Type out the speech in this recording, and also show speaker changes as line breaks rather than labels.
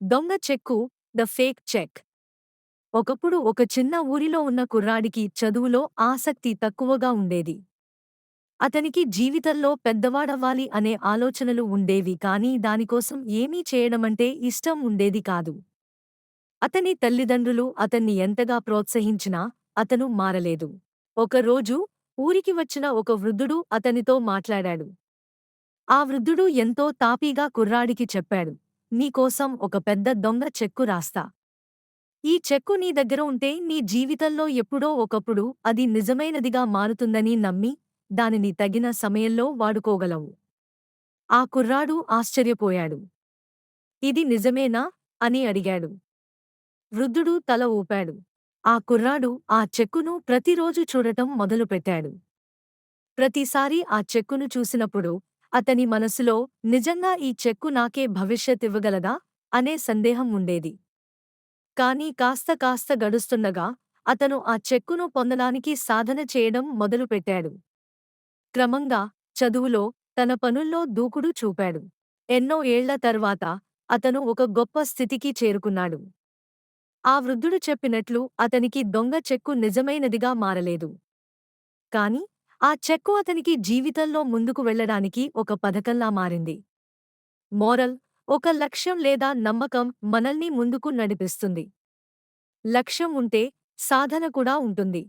దొంగ చెక్కు the fake check. ఒకప్పుడు ఒక చిన్న ఊరిలో ఉన్న కుర్రాడికి చదువులో ఆసక్తి తక్కువగా ఉండేది. అతనికి జీవితంలో పెద్దవాడవ్వాలి అనే ఆలోచనలు ఉండేవి కాని దానికోసం ఏమీ చేయడమంటే ఇష్టం ఉండేది కాదు. అతని తల్లిదండ్రులు అతన్ని ఎంతగా ప్రోత్సహించినా అతను మారలేదు. ఒకరోజు ఊరికి వచ్చిన ఒక వృద్ధుడు అతనితో మాట్లాడాడు. ఆ వృద్ధుడు ఎంతో తాపీగా కుర్రాడికి చెప్పాడు. నీకోసం ఒక పెద్ద దొంగ చెక్కు రాస్తా. ఈ చెక్కు నీ దగ్గర ఉంటే నీ జీవితంలో ఎప్పుడో ఒకప్పుడు అది నిజమైనదిగా మారుతుందని నమ్మి దానిని తగిన సమయంలో వాడుకోగలవు. ఆ కుర్రాడు ఆశ్చర్యపోయాడు. ఇది నిజమేనా? అని అడిగాడు. వృద్ధుడు తల ఊపాడు. ఆ కుర్రాడు ఆ చెక్కును ప్రతిరోజు చూడటం మొదలుపెట్టాడు. ప్రతిసారీ ఆ చెక్కును చూసినప్పుడు అతని మనసులో నిజంగా ఈ చెక్కు నాకే భవిష్యత్ ఇవ్వగలదా అనే సందేహం ఉండేది. కాని కాస్త కాస్త గడుస్తుండగా అతను ఆ చెక్కును పొందడానికి సాధన చేయడం మొదలుపెట్టాడు. క్రమంగా చదువులో తన పనుల్లో దూకుడు చూపాడు. ఎన్నో ఏళ్ళ తర్వాత అతను ఒక గొప్ప స్థితికి చేరుకున్నాడు. ఆ వృద్ధుడు చెప్పినట్లు అతనికి దొంగ చెక్కు నిజమైనదిగా మారలేదు. కాని ఆ చెక్కు అతనికి జీవితంలో ముందుకు వెళ్ళడానికి ఒక పథకంలా మారింది. మోరల్ ఒక లక్ష్యం లేదా నమ్మకం మనల్ని ముందుకు నడిపిస్తుంది. లక్ష్యం ఉంటే సాధన కూడా ఉంటుంది.